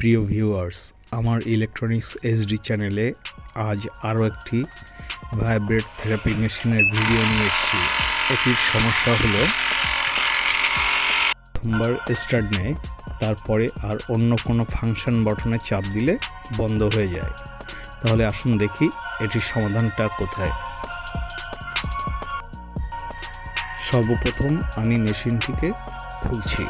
প্রিয় ভিউয়ার্স, আমার electronics HD চ্যানেলে আজ আরও একটি ভাইব্রেট থেরাপি মেশিনের ভিডিও নিয়ে এসেছি। এটির সমস্যা হলো, প্রথমবার স্টার্ট নেয়, তারপরে আর অন্য কোনো ফাংশন বটনে চাপ দিলে বন্ধ হয়ে যায়। তাহলে আসুন দেখি এটির সমাধানটা কোথায়। সর্বপ্রথম আমি মেশিনটিকে খুলছি।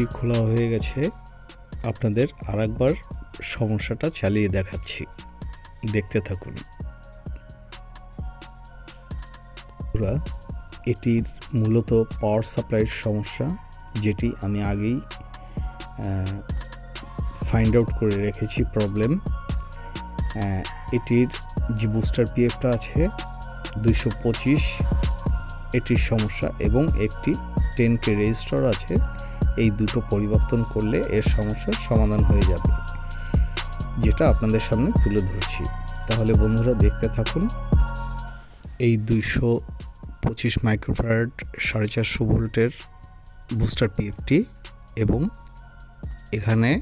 এটি খোলা হয়ে গেছে। আপনাদের আরেকবার সমস্যাটা চালিয়ে দেখাচ্ছি। দেখতে থাকুন। এটির মূলত পাওয়ার সাপ্লাইয়ের সমস্যা, যেটি আমি আগেই ফাইন্ড আউট করে রেখেছি প্রবলেম এটির যে বুস্টার পিএফটা আছে, দুইশো পঁচিশ, এটির সমস্যা এবং একটি টেন কে রেজিস্টার আছে। এই দুটো পরিবর্তন করলে এর সমস্যার সমাধান হয়ে যাবে। যেটা আপনাদের সামনে তুলে ধরছি। তাহলে বন্ধুরা দেখতে থাকুন। এই দুইশো পঁচিশ মাইক্রোফ্যারাড সাড়ে চারশো ভোল্টের বুস্টার পিএফটি এবং এখানে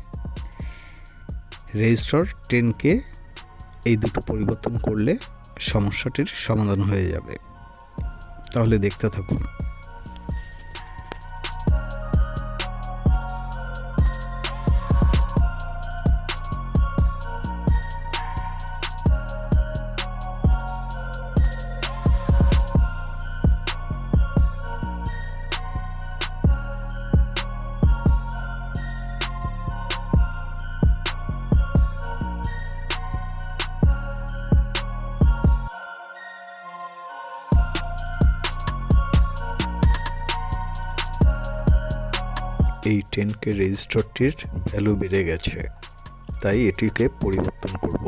রেজিস্টার টেনকে এই দুটো পরিবর্তন করলে সমস্যাটির সমাধান হয়ে যাবে। তাহলে দেখতে থাকুন। এই টেন কে রেজিস্টারটির ভ্যালু বেড়ে গেছে। তাই এটিকে পরিবর্তন করব।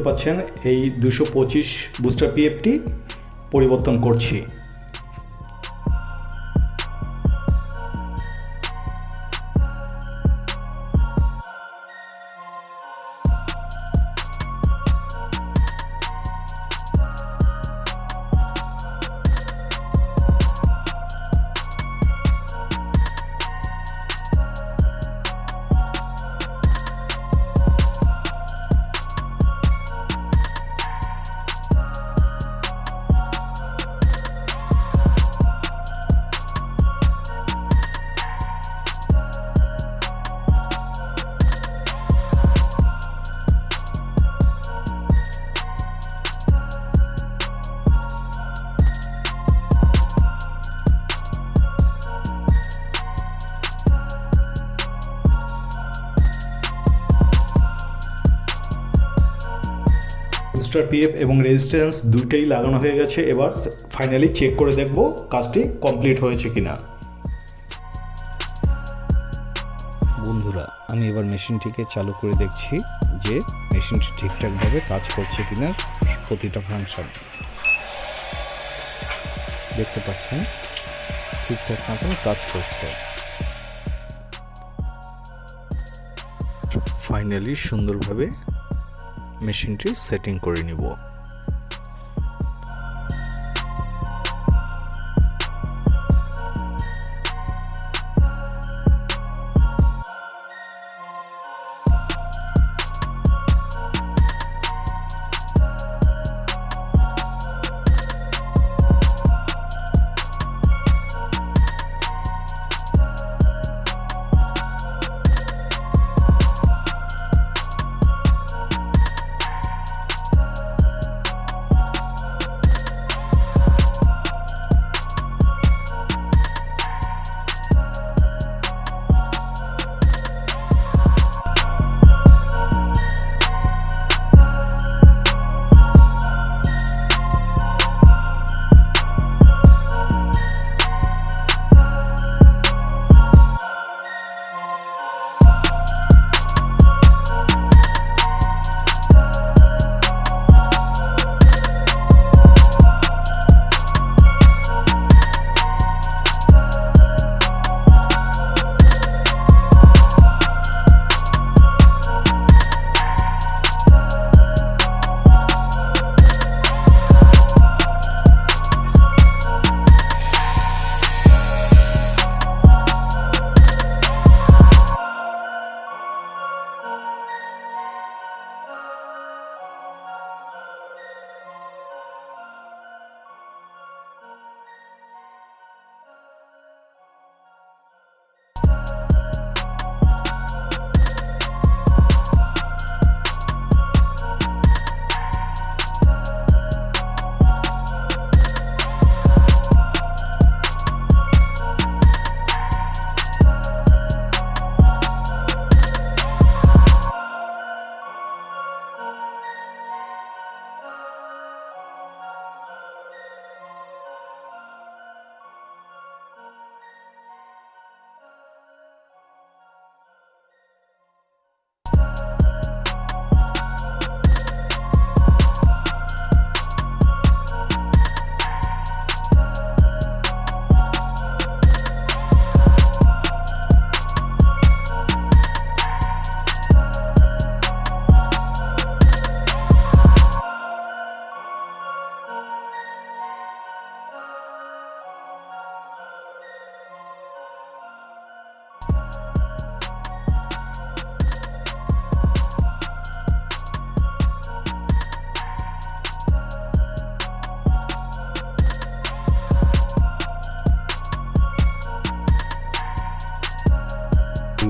পাচ্ছেন এই দুশো পঁচিশ বুস্টার পিএফটি পরিবর্তন করছি। বুস্টার পিএফ এবং রেজিস্ট্যান্স দুইটাই লাগানো হয়ে গেছে। এবার ফাইনালি চেক করে দেখব কাজটি কমপ্লিট হয়েছে কিনা। বন্ধুরা, আমি এবার মেশিনটিকে চালু করে দেখছি যে মেশিনটি ঠিকঠাকভাবে কাজ করছে কিনা প্রতিটা ফাংশন। দেখতে পাচ্ছেন, ঠিকঠাক মতন কাজ করছে। ফাইনালি সুন্দরভাবে মেশিনটি সেটিং করে নিব।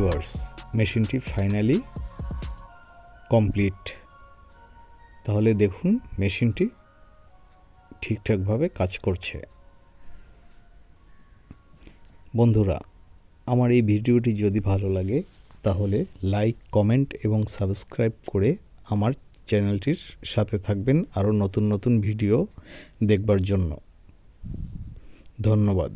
ভিউয়ার্স মেশিনটি ফাইনালি কমপ্লিট তাহলে দেখুন মেশিনটি ঠিকঠাকভাবে কাজ করছে। বন্ধুরা, আমার এই ভিডিওটি যদি ভালো লাগে, তাহলে লাইক কমেন্ট এবং সাবস্ক্রাইব করে আমার চ্যানেলটির সাথে থাকবেন আরও নতুন নতুন ভিডিও দেখবার জন্য। ধন্যবাদ।